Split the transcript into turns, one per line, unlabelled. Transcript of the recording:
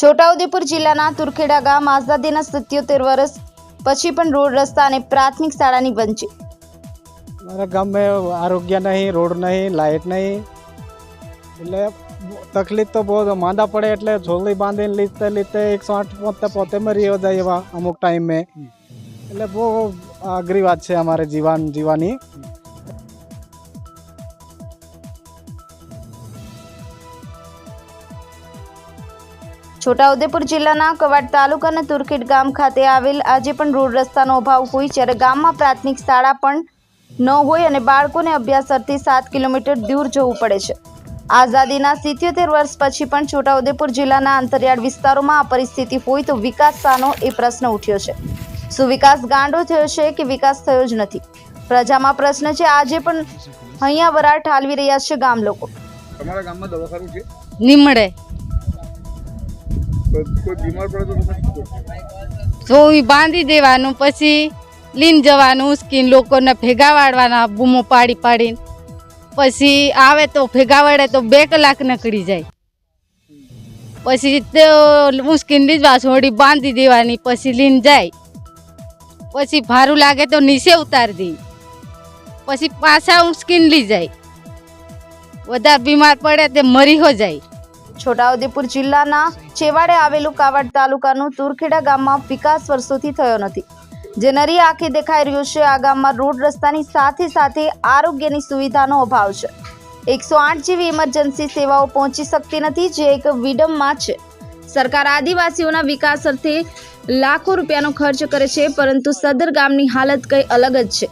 છોટાઉદેપુર જિલ્લાના તુરખેડા ગામ આઝાદીના સિત્યોતેર વર્ષ પછી પણ રોડ રસ્તા અને પ્રાથમિક શાળાની વંચિત
મારા ગામમાં આરોગ્ય નહીં રોડ નહીં લાઇટ નહીં. એટલે તકલીફ તો બહુ માંદા પડે એટલે છોકરી બાંધીને લીધતે લીધતે એકસો આઠ પોતે પોતે મરી જાય એવા અમુક ટાઈમે. એટલે બહુ અઘરી વાત છે અમારે જીવન જીવાની
છોટાઉદેપુર જિલ્લાના કવાડ તાલુકાના તુરખેડ ગામ ખાતે આવેલ આજે પણ રોડ રસ્તાનો અભાવ હોય જ્યારે ગામમાં પ્રાથમિક શાળા પણ ન હોય અને બાળકોને અભ્યાસ અર્થે સાત કિલોમીટર દૂર જવું પડે છે. આઝાદીના સિત્યોતેર વર્ષ પછી પણ છોટાઉદેપુર જિલ્લાના અંતરિયાળ વિસ્તારોમાં આ પરિસ્થિતિ હોય તો વિકાસ સાનો એ પ્રશ્ન ઉઠ્યો છે. શું વિકાસ ગાંડો થયો છે કે વિકાસ થયો જ નથી? પ્રજામાં પ્રશ્ન છે આજે પણ અહીંયા વરાળ ઠાલવી રહ્યા છે ગામ લોકો.
તમારા ગામમાં દવાખાનું છે?
નીમડે
કોઈ તો
બાંધી દેવાનું, પછી લીન જવાનું, ઉસકીને લોકોને ભેગા વાળવાના બૂમો પાડી પાડીને. પછી આવે તો ભેગા વાળે તો બે કલાક નીકળી જાય. પછી તે ઉસકીને લીધવા છોડી બાંધી દેવાની, પછી લીન જાય. પછી ભારું લાગે તો નીચે ઉતારી દઈ પછી પાછા ઉસકીને લઈ જાય. વધારે બીમાર પડે તે મરી હો જાય.
છોટાઉદેપુર જિલ્લાના છેવાડે આવેલું કાવડ તાલુકાનું તુરખેડા ગામમાં વિકાસ વર્ષોથી થયો નથી. જે નરી આંખે દેખાઈ રહ્યું છે, આ ગામમાં રોડ રસ્તાની સાથે સાથે આરોગ્યની સુવિધાનો અભાવ છે. એકસો આઠ જેવી ઇમરજન્સી સેવાઓ પહોંચી શકતી નથી, જે એક વિડમમાં છે. સરકાર આદિવાસીઓના વિકાસ અર્થે લાખો રૂપિયાનો ખર્ચ કરે છે, પરંતુ સદર ગામની હાલત કંઈ અલગ જ છે.